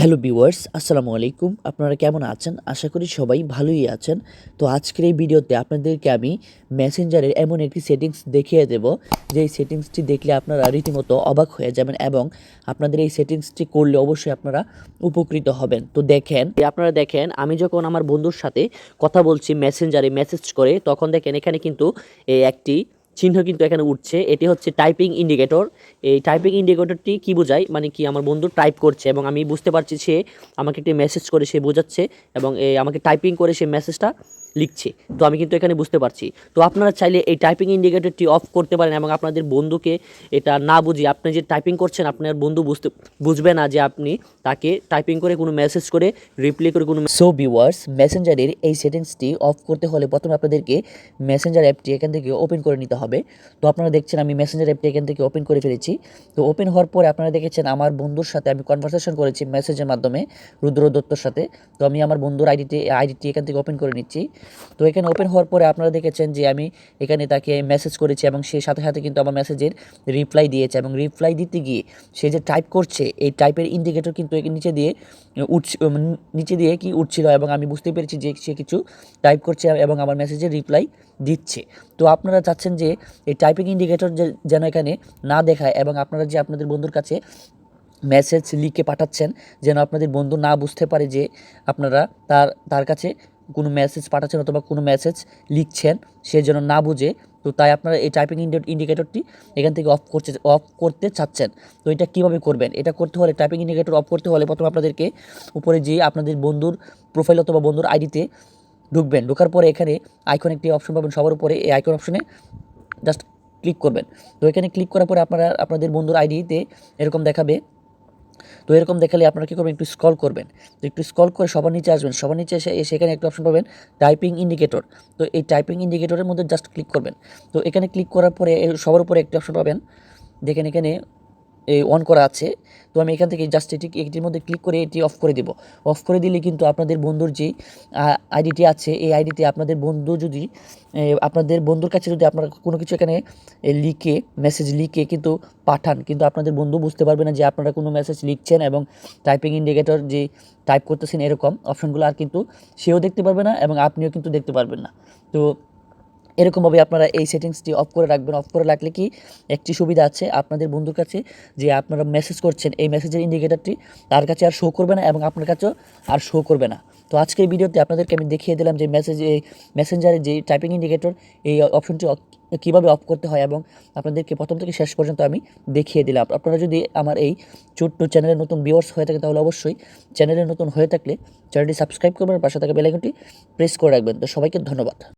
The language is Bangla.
হ্যালো ভিউয়ার্স আসসালামু আলাইকুম। আপনারা কেমন আছেন? আশা করি সবাই ভালোই আছেন। তো আজকের এই ভিডিওতে আপনাদেরকে আমি মেসেঞ্জারের এমন একটি সেটিংস দেখিয়ে দেব। যে এই সেটিংসটি দেখলে আপনারা রীতিমতো অবাক হয়ে যাবেন এবং আপনাদের এই সেটিংসটি করলে অবশ্যই আপনারা উপকৃত হবেন। তো দেখেন আপনারা দেখেন, আমি যখন আমার বন্ধুর সাথে কথা বলছি, মেসেঞ্জারে মেসেজ করে, তখন দেখেন এখানে কিন্তু এই একটি চিহ্ন কিন্তু এখানে উঠছে। এটি হচ্ছে টাইপিং ইন্ডিকেটর এই টাইপিং ইন্ডিকেটরটি কি বোঝায়? মানে কি আমার বন্ধু টাইপ করছে এবং আমি বুঝতে পারছি সে আমাকে একটি মেসেজ করে, সে বোঝাচ্ছে এবং আমাকে টাইপিং করে সে মেসেজটা লিখছে। তো আমি কিন্তু এখানে বুঝতে পারছি। তো আপনারা চাইলে এই টাইপিং ইন্ডিকেটরটি অফ করতে পারেন এবং আপনাদের বন্ধুকে এটা না বুঝিয়ে, আপনি যে টাইপিং করছেন, আপনার বন্ধু বুঝতে, বুঝবে না যে আপনি তাকে টাইপিং করে কোনো মেসেজ করে রিপ্লাই করে কোনো সো ভিউয়ার্স মেসেঞ্জারের এই সেটিংসটি অফ করতে হলে প্রথমে আপনাদেরকে মেসেঞ্জার অ্যাপটি এখান থেকে ওপেন করে নিতে হবে। তো আপনারা দেখছেন আমি মেসেঞ্জার অ্যাপটি এখান থেকে ওপেন করে ফেলেছি। তো ওপেন হওয়ার পরে আপনারা দেখেছেন আমার বন্ধুর সাথে আমি কনভারসেশন করেছি মেসেজের মাধ্যমে রুদ্র দত্তর সাথে। তো আমি আমার বন্ধুর আইডিটি আইডিটি এখান থেকে ওপেন করে নিচ্ছি। তো এখানে ওপেন হওয়ার পরে আপনারা দেখেছেন যে আমি এখানে তাকে মেসেজ করেছি এবং সে সাথে সাথে কিন্তু আমার মেসেজের রিপ্লাই দিয়েছে এবং রিপ্লাই দিতে গিয়ে সে যে টাইপ করছে, এই টাইপের ইন্ডিকেটর কিন্তু নিচে দিয়ে উঠছে নিচে দিয়ে কি উঠছিল এবং আমি বুঝতে পেরেছি যে সে কিছু টাইপ করছে এবং আমার মেসেজের রিপ্লাই দিচ্ছে। তো আপনারা চাচ্ছেন যে এই টাইপিং ইন্ডিকেটর যেন এখানে না দেখায় এবং আপনারা যে আপনাদের বন্ধুর কাছে মেসেজ লিখে পাঠাচ্ছেন, যেন আপনাদের বন্ধু না বুঝতে পারে যে আপনারা তার তার কাছে কোনো মেসেজ পাঠাচ্ছেন অথবা কোনো মেসেজ লিখছেন সে যেন না বুঝে, তো তাই আপনারা এই টাইপিং ইন্ডিকেটরটি এখান থেকে অফ করছে অফ করতে চাচ্ছেন। তো এটা কীভাবে করবেন? এটা করতে হলে টাইপিং ইন্ডিকেটর অফ করতে হলে প্রথমে আপনাদেরকে উপরে যে আপনাদের বন্ধুর প্রোফাইল অথবা বন্ধুর আইডিতে ঢুকবেন। ঢোকার পরে এখানে আইকন একটি অপশন পাবেন, সবার উপরে এই আইকন অপশনে জাস্ট ক্লিক করবেন। তো এখানে ক্লিক করার পরে আপনারা, আপনাদের বন্ধুর আইডিতে এরকম দেখাবে তো এরকম দেখালে আপনারা কী করবেন? একটু স্কল করবেন। তো একটু স্কল করে সবার নিচে আসবেন। সবার নিচে এসে সেখানে একটা অপশন পাবেন টাইপিং ইন্ডিকেটর তো এই টাইপিং ইন্ডিকেটরের মধ্যে জাস্ট ক্লিক করবেন। তো এখানে ক্লিক করার পরে সবার উপরে একটা অপশন পাবেন। দেখেন এখানে অন করা আছে। তো আমি এখান থেকে জাস্ট এটি, এটির মধ্যে ক্লিক করে এটি অফ করে দেব। অফ করে দিলে কিন্তু আপনাদের বন্ধুর যে আইডিটি আছে, এই আইডিতে আপনাদের বন্ধু যদি আপনাদের বন্ধুর কাছে যদি আপনারা কোনো কিছু এখানে লিখে মেসেজ লিখে কিন্তু পাঠান, কিন্তু আপনাদের বন্ধু বুঝতে পারবে না যে আপনারা কোনো মেসেজ লিখছেন এবং টাইপিং ইন্ডিকেটর যে টাইপ করতেছেন এরকম অপশনগুলো আর কিন্তু সেও দেখতে পারবে না এবং আপনিও কিন্তু দেখতে পারবেন না। তো এরকমভাবে আপনারা এই সেটিংসটি অফ করে রাখবেন। অফ করে রাখলে কি একটি সুবিধা আছে আপনাদের বন্ধুর কাছে? যে আপনারা মেসেজ করছেন, এই মেসেজের ইন্ডিকেটরটি তার কাছে আর শো করবে না এবং আপনার কাছেও আর শো করবে না। তো আজকের এই ভিডিওতে আপনাদেরকে আমি দেখিয়ে দিলাম যে মেসেজ এই মেসেঞ্জারের যে টাইপিং ইন্ডিকেটর এই অপশনটি কীভাবে অফ করতে হয় এবং আপনাদেরকে প্রথম থেকে শেষ পর্যন্ত আমি দেখিয়ে দিলাম। আপনারা যদি আমার এই ছোট্ট চ্যানেলের নতুন ভিউয়ার্স হয়ে থাকে তাহলে অবশ্যই চ্যানেলের নতুন হয়ে থাকলে চ্যানেলটি সাবস্ক্রাইব করবেন, পাশে থাকা বেলাইকনটি প্রেস করে রাখবেন। তো সবাইকে ধন্যবাদ।